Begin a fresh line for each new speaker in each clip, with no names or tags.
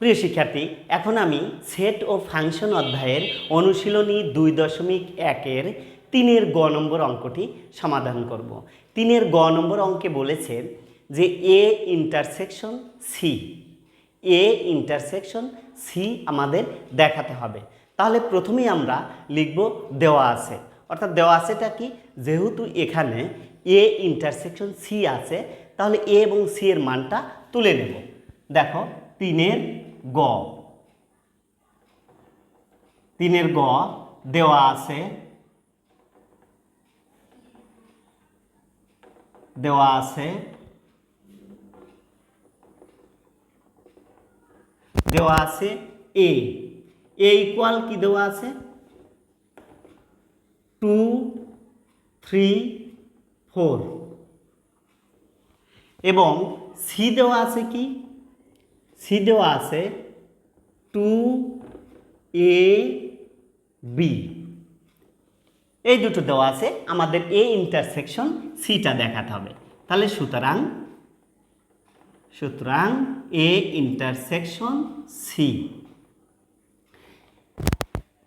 প্রিয় শিক্ষার্থী, এখন আমি সেট ও ফাংশন অধ্যায়ের অনুশীলনী দুই দশমিক একের তিনের গ নম্বর অঙ্কটি সমাধান করব। তিনের গ নম্বর অঙ্কে বলেছে যে A intersection C A intersection C আমাদের দেখাতে হবে। তাহলে প্রথমেই আমরা লিখব দেওয়া আছে। অর্থাৎ দেওয়া আছেটা কি? যেহেতু এখানে এ ইন্টারসেকশন সি আছে, তাহলে এ এবং সি এর মানটা তুলে নেব। দেখো, তিনের গ। তিনের গ দেওয়া আছে। দেওয়া আছে। দেওয়া আছে এ। এ ইকুয়াল কি দেওয়া আছে? টু থ্রি ফোর এবং সি দেওয়া আছে কি? সি দেওয়া আছে টু এ বি। এই দুটো দেওয়া আছে, আমাদের এ ইন্টারসেকশন সিটা দেখাতে হবে। তাহলে সুতরাং সুতরাং এ ইন্টারসেকশন সি।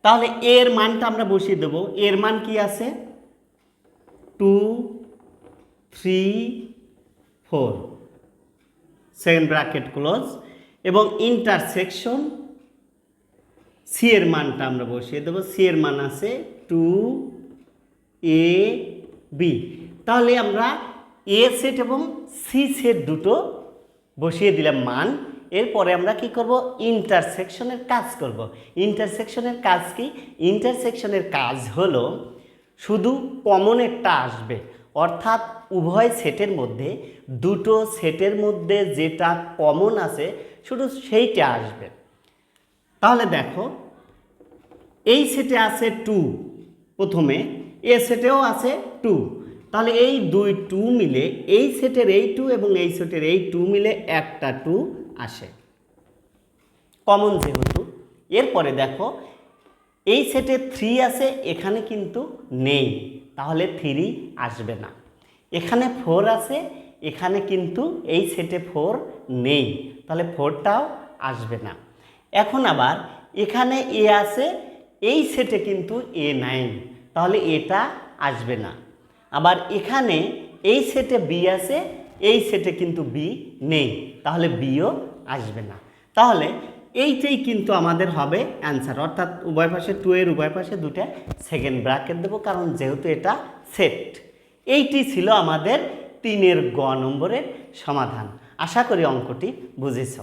তাহলে এর মানটা আমরা বসিয়ে দেব। এর মান কি আছে? Two, three, four. Second bracket close. এবং ইন্টারসেকশন সি এর মানটা আমরা বসিয়ে দেবো। সি এর মান আছে টু এ বি তাহলে আমরা এ সেট এবং সি সেট দুটো বসিয়ে দিলাম মান। এরপরে আমরা কি করব? ইন্টারসেকশনের কাজ করব। ইন্টারসেকশনের কাজ কি? ইন্টারসেকশনের কাজ হলো শুধু কমন একটা আসবে। অর্থাৎ উভয় সেটের মধ্যে, দুটো সেটের মধ্যে যেটা কমন আছে, শুধু সেইটা আসবে। তাহলে দেখো, এই সেটে আছে টু প্রথমে, এ সেটেও আছে টু তাহলে এই দুই টু মিলে, এই সেটের এই টু এবং এই সেটের এই টু মিলে একটা টু আসে। কমন যেহেতু। এরপরে দেখো এই সেটে থ্রি আছে, এখানে কিন্তু নেই। তাহলে থ্রি আসবে না। এখানে ফোর আছে, এখানে কিন্তু এই সেটে ফোর নেই। তাহলে ফোরটাও আসবে না। এখন আবার এখানে এ আছে, এই সেটে কিন্তু এ নাই। তাহলে এটা আসবে না। আবার এখানে এই সেটে বি আছে, এই সেটে কিন্তু বি নেই। তাহলে বিও আসবে না। তাহলে এইটাই কিন্তু আমাদের হবে অ্যান্সার অর্থাৎ উভয় পাশে টু এর উভয় পাশে দুটা সেকেন্ড ব্র্যাকেট দেবো, কারণ যেহেতু এটা সেট এইটি ছিল আমাদের তিনের গ নম্বরের সমাধান। আশা করি অঙ্কটি বুঝেছ।